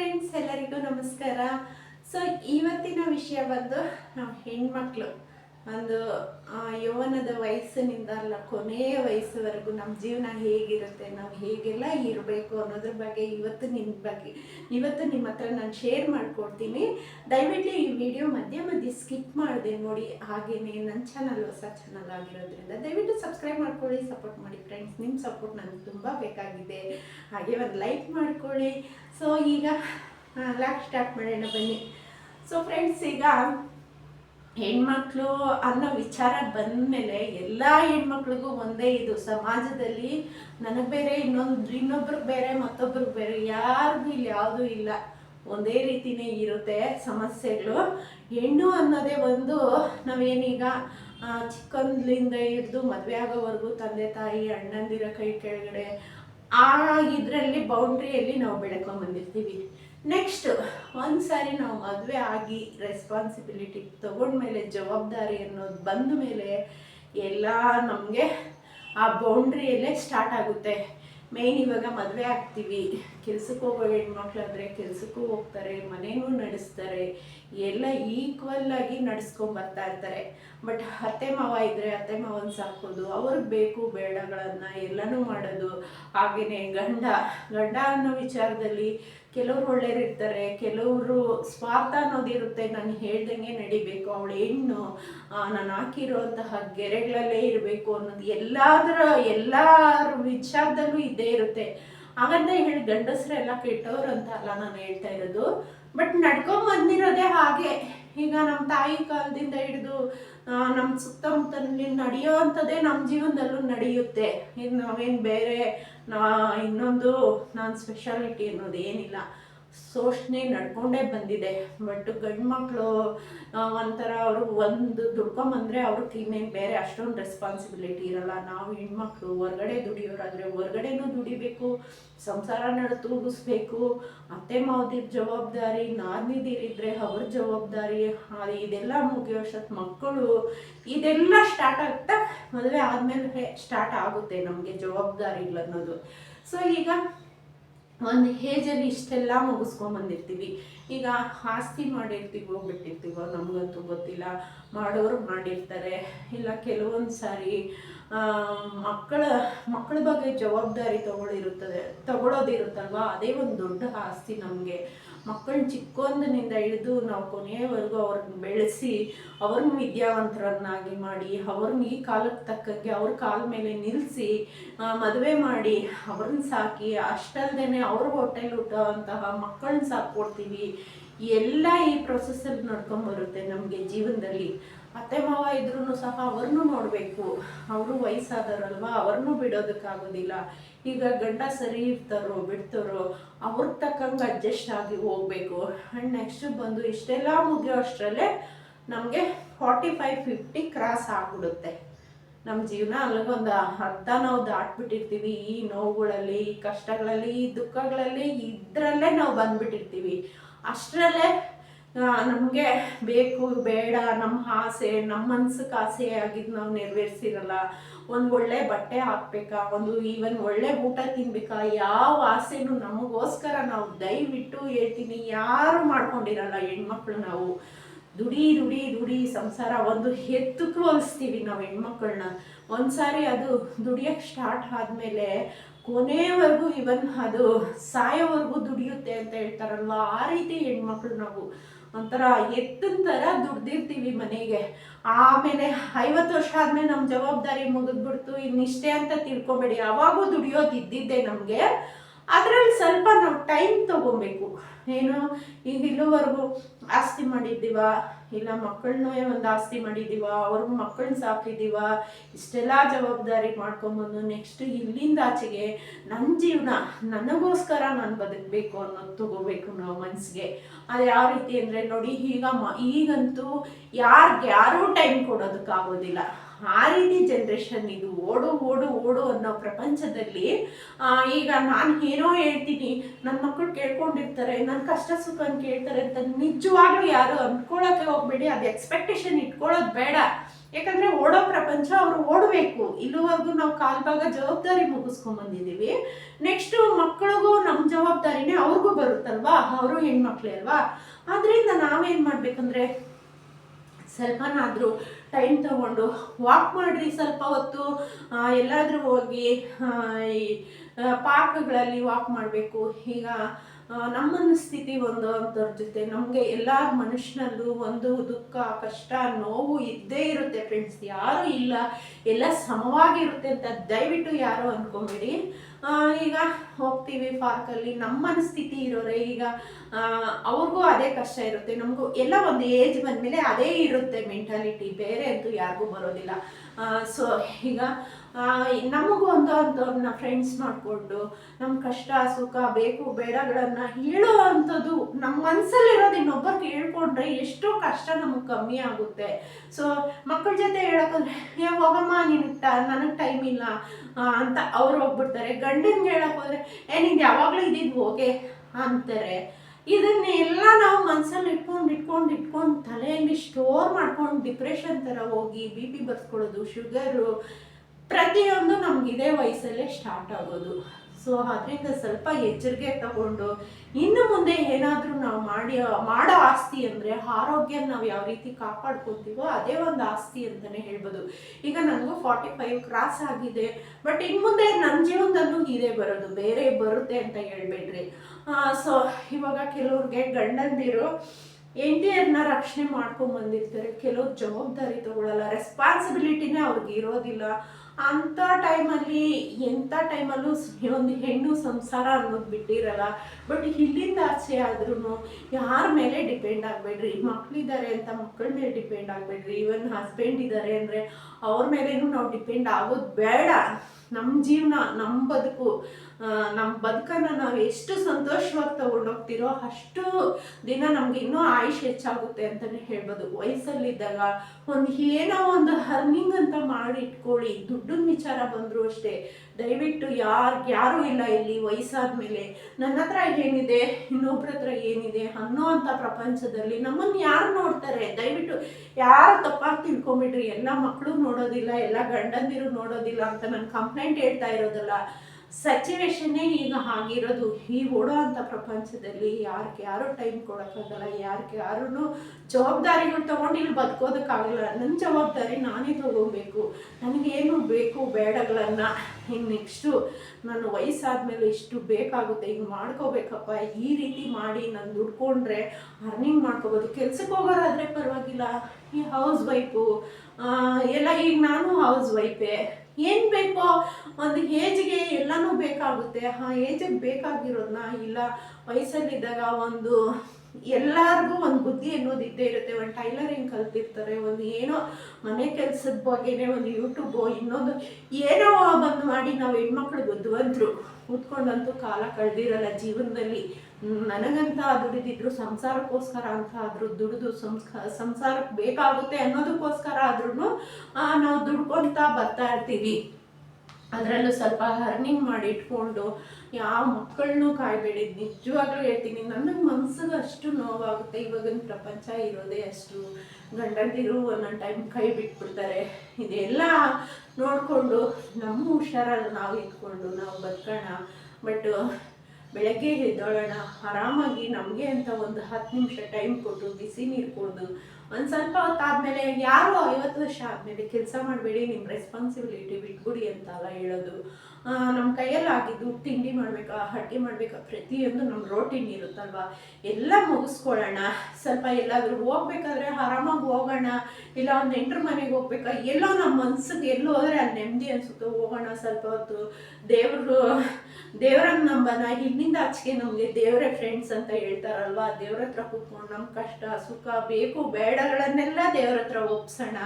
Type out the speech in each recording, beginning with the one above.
Friends ಎಲ್ಲರಿಗೂ ನಮಸ್ಕಾರ. So ಇವತ್ತಿನ ವಿಷಯ ಬಂದು ನಾವು ಹೆಣ್ಮಕ್ಳು. ಒಂದು ಯೌವನದ ವಯಸ್ಸಿನಿಂದ ಅಲ್ಲ, ಕೊನೆಯ ವಯಸ್ಸುವರೆಗೂ ನಮ್ಮ ಜೀವನ ಹೇಗಿರುತ್ತೆ, ನಾವು ಹೇಗೆಲ್ಲ ಇರಬೇಕು ಅನ್ನೋದ್ರ ಬಗ್ಗೆ ಇವತ್ತು ನಿಮ್ಮ ಬಗ್ಗೆ, ಇವತ್ತು ನಿಮ್ಮ ಹತ್ರ ನಾನು ಶೇರ್ ಮಾಡ್ಕೊಡ್ತೀನಿ. ದಯವಿಟ್ಟು ಈ ವಿಡಿಯೋ ಮಧ್ಯ ಮಧ್ಯೆ ಸ್ಕಿಪ್ ಮಾಡಿದೆ ನೋಡಿ ಹಾಗೆಯೇ ನನ್ನ ಚಾನಲ್ ಹೊಸ ಚಾನಲ್ ಆಗಿರೋದ್ರಿಂದ. ದಯವಿಟ್ಟು ಸಬ್ಸ್ಕ್ರೈಬ್ ಮಾಡ್ಕೊಳ್ಳಿ ಸಪೋರ್ಟ್ ಮಾಡಿ ಫ್ರೆಂಡ್ಸ್ ನಿಮ್ಮ ಸಪೋರ್ಟ್ ನನಗೆ ತುಂಬ ಬೇಕಾಗಿದೆ. ಹಾಗೆ ಒಂದು ಲೈಕ್ ಮಾಡ್ಕೊಳ್ಳಿ. ಸೊ ಈಗ ಲ್ಯಾಕ್ ಸ್ಟಾರ್ಟ್ ಮಾಡೋಣ ಬನ್ನಿ. ಸೊ ಫ್ರೆಂಡ್ಸ್ ಈಗ ಹೆಣ್ಮಕ್ಳು ಅನ್ನೋ ವಿಚಾರ ಬಂದಮೇಲೆ ಎಲ್ಲ ಹೆಣ್ಮಕ್ಳಿಗೂ ಒಂದೇ ಇದು. ಸಮಾಜದಲ್ಲಿ ನನಗೆ ಬೇರೆ, ಇನ್ನೊಂದು, ಇನ್ನೊಬ್ರಿಗೆ ಬೇರೆ, ಮತ್ತೊಬ್ರಿಗೆ ಬೇರೆ ಯಾರಿಗೂ ಇಲ್ಲಿ ಯಾವುದೂ ಇಲ್ಲ. ಒಂದೇ ರೀತಿನೇ ಇರುತ್ತೆ ಸಮಸ್ಯೆಗಳು. ಹೆಣ್ಣು ಅನ್ನೋದೇ ಒಂದು, ನಾವೇನೀಗ ಚಿಕ್ಕಂದ್ಲಿಂದ ಹಿಡಿದು ಮದುವೆ ಆಗೋವರೆಗೂ ತಂದೆ, ತಾಯಿ, ಅಣ್ಣಂದಿರ ಕೈ ಕೆಳಗಡೆ ಆ ಇದರಲ್ಲಿ ಬೌಂಡ್ರಿಯಲ್ಲಿ ನಾವು ಬೆಳ್ಕೊಂಬಂದಿರ್ತೀವಿ. ನೆಕ್ಸ್ಟ್ ಒಂದು ಸಾರಿ ನಾವು ಮದುವೆ ಆಗಿ ರೆಸ್ಪಾನ್ಸಿಬಿಲಿಟಿ ತಗೊಂಡ್ಮೇಲೆ, ಜವಾಬ್ದಾರಿ ಅನ್ನೋದು ಬಂದ ಮೇಲೆ ಎಲ್ಲ ನಮಗೆ ಆ ಬೌಂಡ್ರಿಯಲ್ಲೇ ಸ್ಟಾರ್ಟ್ ಆಗುತ್ತೆ. ಮೇಯ್ನ್ ಇವಾಗ ಮದುವೆ ಆಗ್ತೀವಿ. ಕೆಲ್ಸಕ್ಕೆ ಹೋಗೋ ಹೆಣ್ಮಕ್ಳಾದ್ರೆ ಕೆಲಸಕ್ಕೂ ಹೋಗ್ತಾರೆ ಮನೆಯೂ ನಡೆಸ್ತಾರೆ, ಎಲ್ಲ ಈಕ್ವಲ್ ಆಗಿ ನಡೆಸ್ಕೊಂಡು ಬರ್ತಾ ಇರ್ತಾರೆ. ಬಟ್ ಅತ್ತೆ ಮಾವ ಇದ್ದರೆ ಅತ್ತೆ ಮಾವನ ಸಾಕೋದು, ಅವ್ರಿಗೆ ಬೇಕು ಬೇಡಗಳನ್ನ ಎಲ್ಲನೂ ಮಾಡೋದು. ಹಾಗೇನೆ ಗಂಡ ಗಂಡ ಅನ್ನೋ ವಿಚಾರದಲ್ಲಿ ಕೆಲವ್ರು ಇರ್ತಾರೆ ಕೆಲವರು ಸ್ವಾರ್ಥ ಅನ್ನೋದಿರುತ್ತೆ ನಾನು ಹೇಳ್ದಂಗೆ ನಡಿಬೇಕು. ಅವಳು ಹೆಣ್ಣು ನಾನು ಹಾಕಿರುವಂತಹ ಗೆರೆಗಳಲ್ಲೇ ಇರಬೇಕು ಅನ್ನೋದು ಎಲ್ಲದರ, ಎಲ್ಲರ ವಿಚಾರದಲ್ಲೂ ಇದ್ದೇ ಇರುತ್ತೆ. ಹಾಗಂತ ಹೇಳಿ ಗಂಡಸರೆಲ್ಲ ಕೆಟ್ಟವರು ಅಂತ ಅಲ್ಲ ನಾನು ಹೇಳ್ತಾ ಇರೋದು. ಬಟ್ ನಡ್ಕೊಂಡ್ ಬಂದಿರೋದೇ ಹಾಗೆ. ಈಗ ನಮ್ಮ ತಾಯಿ ಕಾಲದಿಂದ ಹಿಡಿದು ನಮ್ಮ ಸುತ್ತಮುತ್ತಲಿನ ನಡೆಯೋ ಅಂಥದ್ದೇ ನಮ್ಮ ಜೀವನದಲ್ಲೂ ನಡೆಯುತ್ತೆ. ಇದು ನಾವೇನು ಬೇರೆ, ನಾ, ಇನ್ನೊಂದು, ನಾನು ಸ್ಪೆಷಾಲಿಟಿ ಅನ್ನೋದು ಏನಿಲ್ಲ. ಶೋಷಣೆ ನಡ್ಕೊಂಡೇ ಬಂದಿದೆ. ಬಟ್ ಗಂಡು ಮಕ್ಕಳು ಒಂಥರ ಅವರು ಒಂದು ದುಡ್ಕೊಂಬಂದರೆ ಅವ್ರಿಗೆ ಇನ್ನೇನು ಬೇರೆ ಅಷ್ಟೊಂದು ರೆಸ್ಪಾನ್ಸಿಬಿಲಿಟಿ ಇರಲ್ಲ. ನಾವು ಹೆಣ್ಮಕ್ಳು, ಹೊರ್ಗಡೆ ದುಡಿಯೋರಾದರೆ ಹೊರ್ಗಡೆನೂ ದುಡಿಬೇಕು, ಸಂಸಾರ ತೂಗಿಸ್ಬೇಕು ಅತ್ತೆ ಮಾವದಿರ ಜವಾಬ್ದಾರಿ ನಾದಿದಿರಿದ್ರೆ ಅವ್ರ ಜವಾಬ್ದಾರಿ ಇದೆಲ್ಲ ಮುಗಿಯೋಷ್ಟೊತ್ತು ಮಕ್ಕಳು, ಇದೆಲ್ಲ ಸ್ಟಾರ್ಟ್ ಆಗ್ತಾ ಮದುವೆ ಆದಮೇಲೆ ಸ್ಟಾರ್ಟ್ ಆಗುತ್ತೆ ನಮಗೆ ಜವಾಬ್ದಾರಿಗಳು ಅನ್ನೋದು ಸೊ ಈಗ ಒಂದು ಹೇಜಲ್ಲಿ ಇಷ್ಟೆಲ್ಲ ಮುಗಿಸ್ಕೊಂಬಂದಿರ್ತೀವಿ ಈಗ ಆಸ್ತಿ ಮಾಡಿರ್ತೀವೋ, ಬಿಟ್ಟಿರ್ತೀವೋ, ನಮಗಂತೂ ಗೊತ್ತಿಲ್ಲ. ಮಾಡೋರು ಮಾಡಿರ್ತಾರೆ. ಇಲ್ಲ ಕೆಲವೊಂದು ಸಾರಿ ಮಕ್ಕಳ ಮಕ್ಕಳ ಬಗ್ಗೆ ಜವಾಬ್ದಾರಿ ತಗೊಳ್ಳಿರುತ್ತದೆ ತಗೊಳ್ಳೋದಿರುತ್ತಲ್ವ ಅದೇ ಒಂದು ದೊಡ್ಡ ಆಸ್ತಿ ನಮಗೆ. ಮಕ್ಕಳನ್ನ ಚಿಕ್ಕೊಂದಿನಿಂದ ಹಿಡಿದು ನಾವು ಕೊನೆಯವರೆಗೂ ಅವ್ರನ್ನ ಬೆಳೆಸಿ, ಅವ್ರನ್ನ ವಿದ್ಯಾವಂತರನ್ನಾಗಿ ಮಾಡಿ, ಅವ್ರನ್ನ ಈ ಕಾಲಕ್ಕೆ ತಕ್ಕಂಗೆ ಅವ್ರ ಕಾಲ ಮೇಲೆ ನಿಲ್ಲಿಸಿ ಮದುವೆ ಮಾಡಿ, ಅವ್ರನ್ನ ಸಾಕಿ ಅಷ್ಟಲ್ದೇ ಅವ್ರ ಹೊಟ್ಟೆಲಿ ಹುಟ್ಟುವಂತಹ ಮಕ್ಕಳನ್ನ ಸಾಕ್ಕೊಡ್ತೀವಿ. ಎಲ್ಲ ಈ ಪ್ರೊಸೆಸ್ಸಲ್ಲಿ ನಡ್ಕೊಂಬರುತ್ತೆ ನಮಗೆ ಜೀವನದಲ್ಲಿ. ಅತ್ತೆ ಮಾವ ಇದ್ರೂ ಸಹ ಅವ್ರನ್ನೂ ನೋಡಬೇಕು. ಅವರು ವಯಸ್ಸಾದವರಲ್ವ, ಅವ್ರನ್ನೂ ಬಿಡೋದಕ್ಕಾಗೋದಿಲ್ಲ. ಈಗ ಗಂಡ ಸರಿ ಇರ್ತಾರೋ, ಬಿಡ್ತಾರೋ ಅವ್ರಿಗೆ ತಕ್ಕಂಗೆ ಅಡ್ಜಸ್ಟ್ ಆಗಿ ಹೋಗ್ಬೇಕು. ಆ್ಯಂಡ್ ನೆಕ್ಸ್ಟ್ ಬಂದು ಇಷ್ಟೆಲ್ಲ ಮುಗಿಯೋ ಅಷ್ಟರಲ್ಲೇ ನಮಗೆ ಫಾರ್ಟಿ ಫೈವ್ ಫಿಫ್ಟಿ ಕ್ರಾಸ್ ಆಗ್ಬಿಡುತ್ತೆ. ನಮ್ಮ ಜೀವನ ಅಲ್ಲಿಗೊಂದು ಅರ್ಧ ನಾವು ದಾಟ್ಬಿಟ್ಟಿರ್ತೀವಿ. ಈ ನೋವುಗಳಲ್ಲಿ, ಈ ಕಷ್ಟಗಳಲ್ಲಿ, ಈ ದುಃಖಗಳಲ್ಲಿ ಇದರಲ್ಲೇ ನಾವು ಬಂದ್ಬಿಟ್ಟಿರ್ತೀವಿ. ಅಷ್ಟರಲ್ಲೇ ನಮಗೆ ಬೇಕು, ಬೇಡ ನಮ್ಮ ಆಸೆ ನಮ್ಮ ಮನ್ಸಕ್ಕೆ ಆಸೆ ಆಗಿದ್ದು ನಾವು ನೆರವೇರಿಸಿರಲ್ಲ. ಒಂದು ಒಳ್ಳೆ ಬಟ್ಟೆ ಹಾಕ್ಬೇಕಾ? ಒಂದು ಈವನ್ ಒಳ್ಳೆ ಊಟ ತಿನ್ಬೇಕಾ? ಯಾವ ಆಸೆನೂ ನಮಗೋಸ್ಕರ ನಾವು ದಯವಿಟ್ಟು ಹೇಳ್ತೀನಿ, ಯಾರು ಮಾಡ್ಕೊಂಡಿರಲ್ಲ ಹೆಣ್ಮಕ್ಳು ನಾವು. ದುಡಿ ದುಡಿ ದುಡಿ ಸಂಸಾರ, ಒಂದು ಎತ್ತಕ್ಕೂ ಹೋಲಿಸ್ತೀವಿ ನಾವು ಹೆಣ್ಮಕ್ಳನ್ನ. ಒಂದ್ಸಾರಿ ಅದು ದುಡಿಯೋಕ್ಕೆ ಸ್ಟಾರ್ಟ್ ಆದಮೇಲೆ ಕೊನೆವರೆಗೂ ಇವನ್ ಅದು ಸಾಯೋವರೆಗೂ ದುಡಿಯುತ್ತೆ ಅಂತ ಹೇಳ್ತಾರಲ್ವ? ಆ ರೀತಿ ಹೆಣ್ಮಕ್ಳು ನಾವು. ಒಂಥರ ಎತ್ತಿನ ಥರ ದುಡ್ದಿರ್ತೀವಿ ಮನೆಗೆ. ಆಮೇಲೆ ಐವತ್ತು ವರ್ಷ ಆದಮೇಲೆ ನಮ್ಮ ಜವಾಬ್ದಾರಿ ಮುಗಿದ್ಬಿಡ್ತು. ಇನ್ನಿಷ್ಟೇ ಅಂತ ತಿಳ್ಕೊಬೇಡಿ. ಯಾವಾಗೂ ದುಡಿಯೋದು ಇದ್ದಿದ್ದೆ ನಮಗೆ. ಅದರಲ್ಲಿ ಸ್ವಲ್ಪ ನಾವು ಟೈಮ್ ತಗೋಬೇಕು. ಏನು? ಈಗ ಇಲ್ಲಿವರೆಗೂ ಆಸ್ತಿ ಮಾಡಿದ್ದೀವ? ಇಲ್ಲ ಮಕ್ಕಳನ್ನೂ ಒಂದು ಆಸ್ತಿ ಮಾಡಿದ್ದೀವ ಅವ್ರ ಮಕ್ಕಳನ್ನ ಸಾಕಿದ್ದೀವ ಇಷ್ಟೆಲ್ಲ ಜವಾಬ್ದಾರಿ ಮಾಡ್ಕೊಂಬಂದು ನೆಕ್ಸ್ಟ್ ಇಲ್ಲಿಂದ ಆಚೆಗೆ ನನ್ನ ಜೀವನ ನನಗೋಸ್ಕರ ನಾನು ಬದುಕಬೇಕು ಅನ್ನೋದು ತಗೋಬೇಕು ನಾವು ಮನಸ್ಸಿಗೆ ಅದು ಯಾವ ರೀತಿ ಅಂದರೆ ನೋಡಿ, ಈಗ ಮ, ಈಗಂತೂ ಯಾರಿಗೆ ಯಾರೂ ಟೈಮ್ ಕೊಡೋದಕ್ಕಾಗೋದಿಲ್ಲ ಆ ರೀತಿ ಜನ್ರೇಷನ್ ಇದು ಓಡು ಓಡು ಓಡು ಅನ್ನೋ ಪ್ರಪಂಚದಲ್ಲಿ ಈಗ ನಾನು ಏನೋ ಹೇಳ್ತೀನಿ ನನ್ನ ಮಕ್ಕಳು ಕೇಳ್ಕೊಂಡಿರ್ತಾರೆ ನನ್ನ ಕಷ್ಟ ಸುಖ ಕೇಳ್ತಾರೆ ಅಂತ ನಿಜವಾಗ್ಲೂ ಯಾರು ಅಂದ್ಕೊಳ್ಳೋಕೆ ಹೋಗ್ಬೇಡಿ, ಅದು ಎಕ್ಸ್ಪೆಕ್ಟೇಷನ್ ಇಟ್ಕೊಳ್ಳೋದು ಬೇಡ. ಯಾಕಂದ್ರೆ ಓಡೋ ಪ್ರಪಂಚ ಅವರು ಓಡಬೇಕು. ಇಲ್ಲಿವರೆಗೂ ನಾವು ಕಾಲ್ ಭಾಗ ಜವಾಬ್ದಾರಿ ಮುಗಿಸ್ಕೊಂಡ್ಬಂದಿದ್ದೀವಿ ನೆಕ್ಸ್ಟ್ ಮಕ್ಕಳಿಗೂ ನಮ್ಮ ಜವಾಬ್ದಾರಿನೇ ಅವ್ರಿಗೂ ಬರುತ್ತಲ್ವಾ? ಅವರು ಹೆಣ್ಮಕ್ಳೇ ಅಲ್ವಾ? ಆದ್ರಿಂದ ನಾವೇನ್ ಮಾಡ್ಬೇಕಂದ್ರೆ, ಸ್ವಲ್ಪನಾದರೂ ಟೈಮ್ ತಗೊಂಡು ವಾಕ್ ಮಾಡ್ರಿ ಸ್ವಲ್ಪ ಹೊತ್ತು. ಎಲ್ಲಾದರೂ ಹೋಗಿ ಈ ಪಾರ್ಕ್ಗಳಲ್ಲಿ ವಾಕ್ ಮಾಡಬೇಕು. ಈಗ ಆ, ಸ್ಥಿತಿ ಅಂತವ್ರ ಜೊತೆ ನಮಗೆ ಎಲ್ಲ ಮನುಷ್ಯನಲ್ಲೂ ಒಂದು ದುಃಖ ಕಷ್ಟ ನೋವು ಇದ್ದೇ ಇರುತ್ತೆ ಫ್ರೆಂಡ್ಸ್ ಯಾರು ಇಲ್ಲ. ಎಲ್ಲ ಸಮವಾಗಿರುತ್ತೆ ಅಂತ ದಯವಿಟ್ಟು ಯಾರು ಅನ್ಕೊಂಬೇಡಿ. ಆ, ಈಗ ಹೋಗ್ತೀವಿ ಪಾರ್ಕಲ್ಲಿ. ನಮ್ಮ ಮನಸ್ಥಿತಿ ಇರೋರೆ, ಈಗ ಅವ್ರಿಗೂ ಅದೇ ಕಷ್ಟ ಇರುತ್ತೆ. ನಮಗೂ ಎಲ್ಲ ಒಂದು ಏಜ್ ಬಂದಮೇಲೆ ಅದೇ ಇರುತ್ತೆ ಮೆಂಟಾಲಿಟಿ. ಬೇರೆ ಅಂತೂ ಯಾರಿಗೂ ಬರೋದಿಲ್ಲ. ಸೊ ಈಗ ನಮಗೂ ಒಂದು ಅಂಥವ್ರನ್ನ ಫ್ರೆಂಡ್ಸ್ ಮಾಡಿಕೊಂಡು ನಮ್ಮ ಕಷ್ಟ, ಸುಖ, ಬೇಕು, ಬೇಡಗಳನ್ನು ಹೇಳೋ ಅಂಥದ್ದು ನಮ್ಮ ಮನಸ್ಸಲ್ಲಿರೋದು ಇನ್ನೊಬ್ಬರಿಗೆ ಹೇಳ್ಕೊಂಡ್ರೆ ಎಷ್ಟೋ ಕಷ್ಟ ನಮಗೆ ಕಮ್ಮಿ ಆಗುತ್ತೆ. ಸೊ ಮಕ್ಕಳ ಜೊತೆ ಹೇಳೋಕ್ಕಂದ್ರೆ ಹೋಗಮ್ಮ ನಿನ್ನ ಟ, ನನಗೆ ಟೈಮ್ ಇಲ್ಲ. ಅಂತ ಅವ್ರು ಹೋಗ್ಬಿಡ್ತಾರೆ. ಗಂಡನ್ಗೆ ಹೇಳಕ್ ಹೋದ್ರೆ, ಏ ನಿಂದು ಯಾವಾಗಲೂ ಇದ್ದಿದ್ದು ಹೋಗೆ ಅಂತಾರೆ. ಇದನ್ನೆಲ್ಲ ನಾವು ಮನ್ಸಲ್ಲಿ ಇಟ್ಕೊಂಡು ಇಟ್ಕೊಂಡು ಇಟ್ಕೊಂಡು ತಲೆಯಲ್ಲಿ ಸ್ಟೋರ್ ಮಾಡ್ಕೊಂಡು ಡಿಪ್ರೆಷನ್ ಥರ ಹೋಗಿ ಬಿ ಪಿ ಬರ್ಸ್ಕೊಳ್ಳೋದು, ಶುಗರು ಪ್ರತಿಯೊಂದು ನಮ್ಗೆ ಇದೇ ವಯಸ್ಸಲ್ಲೇ ಸ್ಟಾರ್ಟ್ ಆಗೋದು. ಸೊ ಅದರಿಂದ ಸ್ವಲ್ಪ ಎಚ್ಚರಿಕೆ ತಗೊಂಡು ಇನ್ನು ಮುಂದೆ ಏನಾದರೂ ನಾವು ಮಾಡಿ, ಮಾಡೋ ಆಸ್ತಿ ಅಂದರೆ ಆರೋಗ್ಯ ನಾವು ಯಾವ ರೀತಿ ಕಾಪಾಡ್ಕೊತೀವೋ ಅದೇ ಒಂದು ಆಸ್ತಿ ಅಂತಲೇ ಹೇಳ್ಬೋದು. ಈಗ ನನಗೂ ಫಾರ್ಟಿ ಫೈವ್ ಕ್ರಾಸ್ ಆಗಿದೆ ಬಟ್ ಇನ್ನು ಮುಂದೆ ನನ್ನ ಜೀವನದಲ್ಲೂ ಇದೇ ಬರೋದು, ಬೇರೆ ಬರುತ್ತೆ ಅಂತ ಹೇಳ್ಬೇಡ್ರಿ. ಸೊ ಇವಾಗ ಕೆಲವ್ರಿಗೆ ಗಂಡಂದಿರು ಹೆಂಡತಿಯರನ್ನ ರಕ್ಷಣೆ ಮಾಡ್ಕೊಂಡ್ ಬಂದಿರ್ತಾರೆ, ಕೆಲವ್ರು ಜವಾಬ್ದಾರಿ ತಗೊಳ್ಳಲ್ಲ ರೆಸ್ಪಾನ್ಸಿಬಿಲಿಟಿನೇ ಅವ್ರಿಗೆ ಇರೋದಿಲ್ಲ. ಅಂಥ ಟೈಮಲ್ಲಿ ಎಂಥ ಟೈಮಲ್ಲೂ ಒಂದು ಹೆಣ್ಣು ಸಂಸಾರ ಅನ್ನೋದು ಬಿಟ್ಟಿರಲ್ಲ. ಬಟ್ ಇಲ್ಲಿಂದ ಆಚೆ ಆದ್ರೂ ಯಾರ ಮೇಲೆ ಡಿಪೆಂಡ್ ಆಗಬೇಡ್ರಿ. ಮಕ್ಕಳಿದ್ದಾರೆ ಅಂತ ಮಕ್ಕಳ ಮೇಲೆ ಡಿಪೆಂಡ್ ಆಗಬೇಡ್ರಿ. ಇವನ್ ಹಸ್ಬೆಂಡ್ ಇದ್ದಾರೆ ಅಂದರೆ ಅವ್ರ ಮೇಲೇನು ನಾವು ಡಿಪೆಂಡ್ ಆಗೋದು ಬೇಡ. ನಮ್ಮ ಜೀವನ ನಮ್ಮ ಬದುಕು. ನಮ್ಮ ಬದುಕನ್ನ ನಾವು ಎಷ್ಟು ಸಂತೋಷವಾಗಿ ತಗೊಂಡೋಗ್ತಿರೋ ಅಷ್ಟು ದಿನ ನಮ್ಗೆ ಇನ್ನೂ ಆಯುಷ್ ಹೆಚ್ಚಾಗುತ್ತೆ ಅಂತಲೇ ಹೇಳ್ಬೋದು. ವಯಸ್ಸಲ್ಲಿದ್ದಾಗ ಒಂದು ಏನೋ ಒಂದು ಹರ್ನಿಂಗ್ ಅಂತ ಮಾಡಿ ಇಟ್ಕೊಳ್ಳಿ ದುಡ್ಡಿನ ವಿಚಾರ ಬಂದರೂ ಅಷ್ಟೇ. ದಯವಿಟ್ಟು ಯಾರು, ಯಾರೂ ಇಲ್ಲ ಇಲ್ಲಿ ವಯಸ್ಸಾದ್ಮೇಲೆ. ನನ್ನ ಹತ್ರ ಏನಿದೆ? ಇನ್ನೊಬ್ರ ಹತ್ರ ಏನಿದೆ? ಅನ್ನೋ ಅಂಥ ಪ್ರಪಂಚದಲ್ಲಿ ನಮ್ಮನ್ನು ಯಾರು ನೋಡ್ತಾರೆ? ದಯವಿಟ್ಟು ಯಾರು ತಪ್ಪಾಗಿ ತಿಳ್ಕೊಂಬಿಟ್ರಿ? ಎಲ್ಲ ಮಕ್ಕಳು ನೋಡೋದಿಲ್ಲ, ಎಲ್ಲ ಗಂಡಂದಿರು ನೋಡೋದಿಲ್ಲ ಅಂತ ನಾನು ಕಂಪ್ಲೇಂಟ್ ಹೇಳ್ತಾ ಇರೋದಲ್ಲ. ಸಚಿವೇಶನ್ನೇ ಈಗ ಆಗಿರೋದು ಈ ಓಡೋ ಅಂಥ ಪ್ರಪಂಚದಲ್ಲಿ ಯಾರಿಗೆ ಯಾರು ಟೈಮ್ ಕೊಡೋಕ್ಕಾಗಲ್ಲ, ಯಾರಿಗೆ ಯಾರೂ ಜವಾಬ್ದಾರಿಗಳು ತೊಗೊಂಡು ಇಲ್ಲಿ ಬದುಕೋದಕ್ಕಾಗಲ್ಲ. ನನ್ನ ಜವಾಬ್ದಾರಿ ನಾನೇ ತೊಗೊಬೇಕು. ನನಗೇನು ಬೇಕು ಬೇಡಗಳನ್ನು ಇನ್ನು ನೆಕ್ಸ್ಟು ನಾನು ವಯಸ್ಸಾದಮೇಲೆ ಇಷ್ಟು ಬೇಕಾಗುತ್ತೆ, ಹಿಂಗೆ ಮಾಡ್ಕೋಬೇಕಪ್ಪ. ಈ ರೀತಿ ಮಾಡಿ ನಾನು ದುಡ್ಕೊಂಡ್ರೆ ಅರ್ನಿಂಗ್ ಮಾಡ್ಕೋಬೋದು. ಕೆಲ್ಸಕ್ಕೆ ಹೋಗೋರಾದರೆ ಪರವಾಗಿಲ್ಲ. ಈ ಹೌಸ್ ವೈಫು ಎಲ್ಲ ಈಗ ನಾನು ಹೌಸ್ ವೈಫೇ ಏನು ಬೇಕೋ ಒಂದು ಏಜ್ಗೆ ಎಲ್ಲನೂ ಬೇಕಾಗುತ್ತೆ. ಆ ಏಜಿಗೆ ಬೇಕಾಗಿರೋದನ್ನ ಇಲ್ಲ ವಯಸ್ಸಲ್ಲಿದ್ದಾಗ ಒಂದು ಎಲ್ಲರಿಗೂ ಒಂದು ಬುದ್ಧಿ ಅನ್ನೋದು ಇದ್ದೇ ಇರುತ್ತೆ. ಒಂದು ಟೈಲರಿಂಗ್ ಕಲ್ತಿರ್ತಾರೆ, ಒಂದು ಏನೋ ಮನೆ ಕೆಲಸದ ಬಗ್ಗೆನೇ ಒಂದು ಯೂಟ್ಯೂಬೋ ಇನ್ನೊಂದು ಏನೋ ಬಂದು ಮಾಡಿ ನಾವು ಹೆಣ್ಮಕ್ಳು ಬುದ್ಧಿವಂತರು. ಕೂತ್ಕೊಂಡಂತೂ ಕಾಲ ಕಳೆದಿರಲ್ಲ ಜೀವನದಲ್ಲಿ. ನನಗಂತ ದುಡಿದಿದ್ರು ಸಂಸಾರಕ್ಕೋಸ್ಕರ ಅಂತ ಆದ್ರೂ ದುಡಿದು ಸಂಸ್ಕಾರ ಸಂಸಾರಕ್ಕೆ ಬೇಕಾಗುತ್ತೆ ಅನ್ನೋದಕ್ಕೋಸ್ಕರ ಆದ್ರೂ ನಾವು ದುಡ್ಕೊಂತ ಬರ್ತಾ ಇರ್ತೀವಿ. ಅದರಲ್ಲೂ ಸ್ವಲ್ಪ ಅರ್ನಿಂಗ್ ಮಾಡಿ ಇಟ್ಕೊಂಡು, ಯಾವ ಮಕ್ಕಳನ್ನೂ ಕಾಯ್ಬೇಡಿ. ನಿಜವಾಗ್ಲೂ ಹೇಳ್ತೀನಿ, ನನಗೆ ಮನ್ಸಿಗೆ ಅಷ್ಟು ನೋವಾಗುತ್ತೆ. ಇವಾಗಿನ ಪ್ರಪಂಚ ಇರೋದೇ ಅಷ್ಟು. ಗಂಡಂದಿರು ಒಂದೊಂದು ಟೈಮ್ ಕೈ ಬಿಟ್ಬಿಡ್ತಾರೆ. ಇದೆಲ್ಲ ನೋಡಿಕೊಂಡು, ನಮ್ಮ ಹುಷಾರಲ್ಲಿ ನಾವು ಇಟ್ಕೊಂಡು ನಾವು ಬದುಕೋಣ. ಬಟ್ ಬೆಳಗ್ಗೆ ಎದ್ದೋಳೋಣ ಆರಾಮಾಗಿ ನಮಗೆ ಅಂತ ಒಂದು ಹತ್ತು ನಿಮಿಷ ಟೈಮ್ ಕೊಟ್ಟು ಬಿಸಿ ನೀರು ಕುಡಿದು ಒಂದು ಸ್ವಲ್ಪ ಹೊತ್ತಾದ್ಮೇಲೆ ಯಾರು ಐವತ್ತು ವರ್ಷ ಆದಮೇಲೆ ಕೆಲಸ ಮಾಡಬೇಡಿ ನಿಮ್ಮ ರೆಸ್ಪಾನ್ಸಿಬಿಲಿಟಿ ಬಿಟ್ಬಿಡಿ ಅಂತ ಹೇಳೋದು. ನಮ್ಮ ಕೈಯಲ್ಲಿ ಆಗಿದ್ದು ತಿಂಡಿ ಮಾಡಬೇಕಾ, ಅಡುಗೆ ಮಾಡಬೇಕಾ, ಪ್ರತಿಯೊಂದು ನಮ್ಮ ರೋಟೀನ್ ಇರುತ್ತಲ್ವ? ಎಲ್ಲ ಮುಗಿಸ್ಕೊಳ್ಳೋಣ. ಸ್ವಲ್ಪ ಎಲ್ಲಾದರೂ ಹೋಗ್ಬೇಕಾದ್ರೆ ಆರಾಮಾಗಿ ಹೋಗೋಣ. ಇಲ್ಲ ಒಂದು ಎಂಟ್ರ ಮನೆಗೆ ಹೋಗ್ಬೇಕಾ, ಎಲ್ಲೋ ನಮ್ಮ ಮನ್ಸಿಗೆ ಎಲ್ಲೋ ಹೋದರೆ ಅಲ್ಲಿ ನೆಮ್ಮದಿ ಅನಿಸುತ್ತೋ. ಹೋಗೋಣ ಸ್ವಲ್ಪ ಹೊತ್ತು ದೇವರು ದೇವರನ್ನ ನಂಬನ ಇಲ್ಲಿಂದ ಆಚೆಗೆ ನಮಗೆ ದೇವರೇ ಫ್ರೆಂಡ್ಸ್ ಅಂತ ಹೇಳ್ತಾರಲ್ವಾ? ದೇವ್ರ ಹತ್ರ ಕೂತ್ಕೊಂಡು ನಮ್ಮ ಕಷ್ಟ, ಸುಖ, ಬೇಕು, ಬೇಡಗಳನ್ನೆಲ್ಲ ದೇವ್ರ ಹತ್ರ ಒಪ್ಸೋಣ.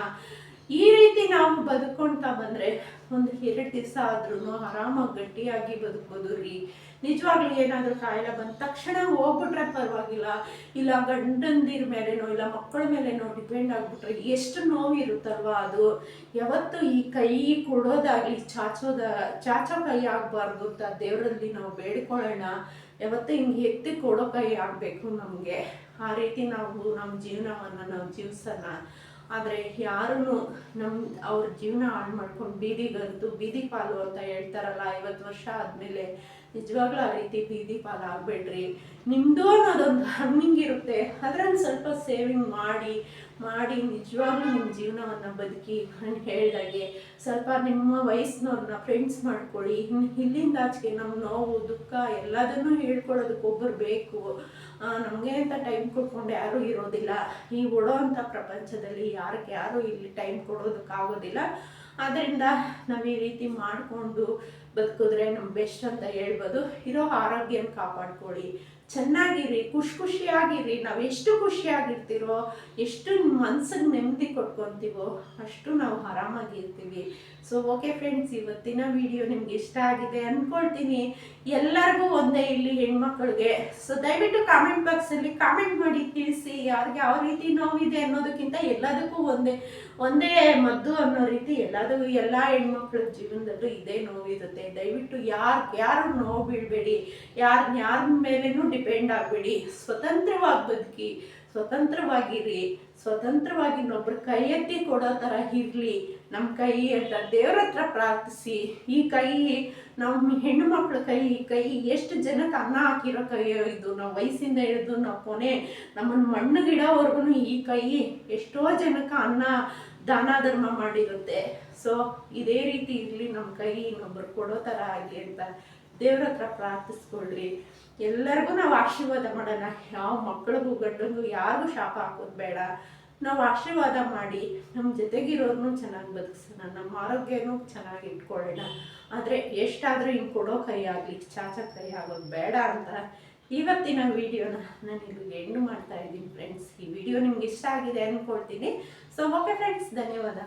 ಈ ರೀತಿ ನಾವು ಬದುಕೊಂತ ಬಂದ್ರೆ ಒಂದು ಎರಡು ದಿವಸ ಆದ್ರೂ ಆರಾಮಾಗಿ ಗಟ್ಟಿಯಾಗಿ ಬದುಕೋದು ರೀ. ನಿಜವಾಗ್ಲೂ ಏನಾದರೂ ಕಾಯಿಲೆ ಬಂದ ತಕ್ಷಣ ಹೋಗ್ಬಿಟ್ರೆ ಪರವಾಗಿಲ್ಲ. ಇಲ್ಲ ಗಂಡಂದಿರ ಮೇಲೆನೋ, ಇಲ್ಲ ಮಕ್ಕಳ ಮೇಲೆನೋ ಡಿಪೆಂಡ್ ಆಗ್ಬಿಟ್ರೆ ಎಷ್ಟು ನೋವಿರುತ್ತಲ್ವ ಅದು. ಯಾವತ್ತು ಈ ಕೈ ಕೊಡೋದಾಗ್ಲಿ, ಚಾಚೋದ, ಚಾಚೋ ಕೈ ಆಗಬಾರ್ದು ಅಂತ ದೇವರಲ್ಲಿ ನಾವು ಬೇಡ್ಕೊಳ್ಳೋಣ. ಯಾವತ್ತು ಹಿಂಗೆ ಎತ್ತಿ ಕೊಡೋ ಕೈ ಆಗಬೇಕು ನಮಗೆ. ಆ ರೀತಿ ನಾವು ನಮ್ಮ ಜೀವನವನ್ನು ನಾವು ಜೀವಿಸೋಣ. ಆದರೆ ಯಾರೂ ನಮ್ಮ ಅವ್ರ ಜೀವನ ಹಾಳು ಮಾಡ್ಕೊಂಡು ಬೀದಿಗಂತೂ ಬೀದಿ ಪಾಲು ಅಂತ ಹೇಳ್ತಾರಲ್ಲ, ಐವತ್ತು ವರ್ಷ ಆದಮೇಲೆ ನಿಜವಾಗ್ಲೂ ಆ ರೀತಿ ಬೀದಿ ಪಾಲಾಗಬೇಡ್ರಿ. ನಿಮ್ಮದು ಅನ್ನೋದೊಂದು ಅರ್ನಿಂಗ್ ಇರುತ್ತೆ. ಅದ್ರಲ್ಲಿ ಸ್ವಲ್ಪ ಸೇವಿಂಗ್ ಮಾಡಿ ಮಾಡಿ ನಿಜವಾಗ್ಲೂ ನಿಮ್ಮ ಜೀವನವನ್ನು ಬದುಕಿ ನಾನು ಹೇಳ್ದಾಗೆ ಸ್ವಲ್ಪ ನಿಮ್ಮ ವಯಸ್ಸಿನವ್ರನ್ನ ಫ್ರೆಂಡ್ಸ್ ಮಾಡ್ಕೊಳ್ಳಿ. ಇಲ್ಲಿಂದ ಆಚೆಗೆ ನಮ್ಮ ನೋವು, ದುಃಖ ಎಲ್ಲದನ್ನು ಹೇಳ್ಕೊಳ್ಳೋದಕ್ಕೆ ಒಬ್ಬರು ಬೇಕು. ನಮಗೆ ಅಂತ ಟೈಮ್ ಕೊಟ್ಕೊಂಡು ಯಾರೂ ಇರೋದಿಲ್ಲ. ಈ ಓಡೋ ಅಂಥ ಪ್ರಪಂಚದಲ್ಲಿ ಯಾರಿಗೆ ಯಾರೂ ಇಲ್ಲಿ ಟೈಮ್ ಕೊಡೋದಕ್ಕಾಗೋದಿಲ್ಲ. ಆದ್ದರಿಂದ ನಾವು ಈ ರೀತಿ ಮಾಡಿಕೊಂಡು ಬದುಕಿದ್ರೆ ನಮ್ಮ ಬೆಸ್ಟ್ ಅಂತ ಹೇಳ್ಬೋದು. ಇರೋ ಆರೋಗ್ಯನ ಕಾಪಾಡ್ಕೊಳ್ಳಿ. ಚೆನ್ನಾಗಿರಿ, ಖುಷಿ ಖುಷಿಯಾಗಿರಿ. ನಾವು ಎಷ್ಟು ಖುಷಿಯಾಗಿರ್ತೀರೋ, ಎಷ್ಟು ಮನ್ಸಿಗೆ ನೆಮ್ಮದಿ ಕೊಟ್ಕೊತೀವೋ, ಅಷ್ಟು ನಾವು ಆರಾಮಾಗಿರ್ತೀವಿ. ಸೊ ಓಕೆ ಫ್ರೆಂಡ್ಸ್ ಇವತ್ತಿನ ವಿಡಿಯೋ ನಿಮ್ಗೆ ಇಷ್ಟ ಆಗಿದೆ ಅಂದ್ಕೊಳ್ತೀನಿ ಎಲ್ಲರಿಗೂ ಒಂದೇ ಇಲ್ಲಿ ಹೆಣ್ಮಕ್ಳಿಗೆ. ಸೊ ದಯವಿಟ್ಟು ಕಾಮೆಂಟ್ ಬಾಕ್ಸಲ್ಲಿ ಕಾಮೆಂಟ್ ಮಾಡಿ, ತಿಳಿಸಿ ಯಾರಿಗೆ ಯಾವ ರೀತಿ ನೋವಿದೆ ಅನ್ನೋದಕ್ಕಿಂತ ಎಲ್ಲದಕ್ಕೂ ಒಂದೇ ಒಂದೇ ಮದ್ದು ಅನ್ನೋ ರೀತಿ ಎಲ್ಲದೂ, ಎಲ್ಲ ಹೆಣ್ಮಕ್ಳ ಜೀವನದಲ್ಲೂ ಇದೇ ನೋವಿರುತ್ತೆ. ದಯವಿಟ್ಟು ಯಾರು ಯಾರು ನೋವು ಬೀಳಬೇಡಿ ಯಾರು, ಯಾರ ಮೇಲೇನೂ ಡಿಪೆಂಡ್ ಆಗಬೇಡಿ. ಸ್ವತಂತ್ರವಾಗಿ ಬದುಕಿ, ಸ್ವತಂತ್ರವಾಗಿರಿ. ಸ್ವತಂತ್ರವಾಗಿ ಇನ್ನೊಬ್ರು ಕೈ ಎತ್ತಿ ಕೊಡೋ ಥರ ಇರಲಿ. ನಮ್ಮ ಕೈ ಅಂತ ದೇವ್ರ ಹತ್ರ ಪ್ರಾರ್ಥಿಸಿ. ಈ ಕೈ ನಮ್ಮ ಹೆಣ್ಣು ಮಕ್ಕಳ ಕೈ ಕೈ, ಎಷ್ಟು ಜನಕ್ಕೆ ಅನ್ನ ಹಾಕಿರೋ ಕೈ ಇದು. ನಾವು ವಯಸ್ಸಿಂದ ಹಿಡಿದು ನಾವು ಕೊನೆ ನಮ್ಮನ್ನು ಮಣ್ಣಗಿಡೋವರೆಗೂ ಈ ಕೈ ಎಷ್ಟೋ ಜನಕ್ಕೆ ಅನ್ನ ದಾನ ಧರ್ಮ ಮಾಡಿರುತ್ತೆ. ಸೊ ಇದೇ ರೀತಿ ಇರಲಿ ನಮ್ಮ ಕೈ ಇನ್ನೊಬ್ರು ಕೊಡೋ ಥರ ಆಗಲಿ ಅಂತ ದೇವ್ರ ಹತ್ರ ಪ್ರಾರ್ಥಿಸ್ಕೊಳ್ಳಿ. ಎಲ್ಲರಿಗೂ ನಾವು ಆಶೀರ್ವಾದ ಮಾಡೋಣ. ಯಾವ ಮಕ್ಕಳಿಗೂ ಗಂಡನಿಗೂ ಯಾರಿಗೂ ಶಾಪ ಹಾಕೋದು ಬೇಡ. ನಾವು ಆಶೀರ್ವಾದ ಮಾಡಿ ನಮ್ಮ ಜೊತೆಗಿರೋರ್ನು ಚೆನ್ನಾಗಿ ಬದುಕಿಸೋಣ. ನಮ್ಮ ಆರೋಗ್ಯನೂ ಚೆನ್ನಾಗಿ ಇಟ್ಕೊಳ್ಳೋಣ. ಆದರೆ ಎಷ್ಟಾದರೂ ಹಿಂಗೆ ಕೊಡೋ ಕೈ ಆಗಲಿ, ಚಾಚ ಕೈ ಆಗೋದು ಬೇಡ ಅಂತ ಇವತ್ತಿನ ವಿಡಿಯೋನ ನಾನು ಇಲ್ಲಿ ಎಂಡ್ ಮಾಡ್ತಾ ಇದ್ದೀನಿ ಫ್ರೆಂಡ್ಸ್ ಈ ವಿಡಿಯೋ ನಿಮ್ಗೆ ಇಷ್ಟ ಆಗಿದೆ ಅಂದ್ಕೊಳ್ತೀನಿ ಸೊ ಓಕೆ ಫ್ರೆಂಡ್ಸ್ ಧನ್ಯವಾದ.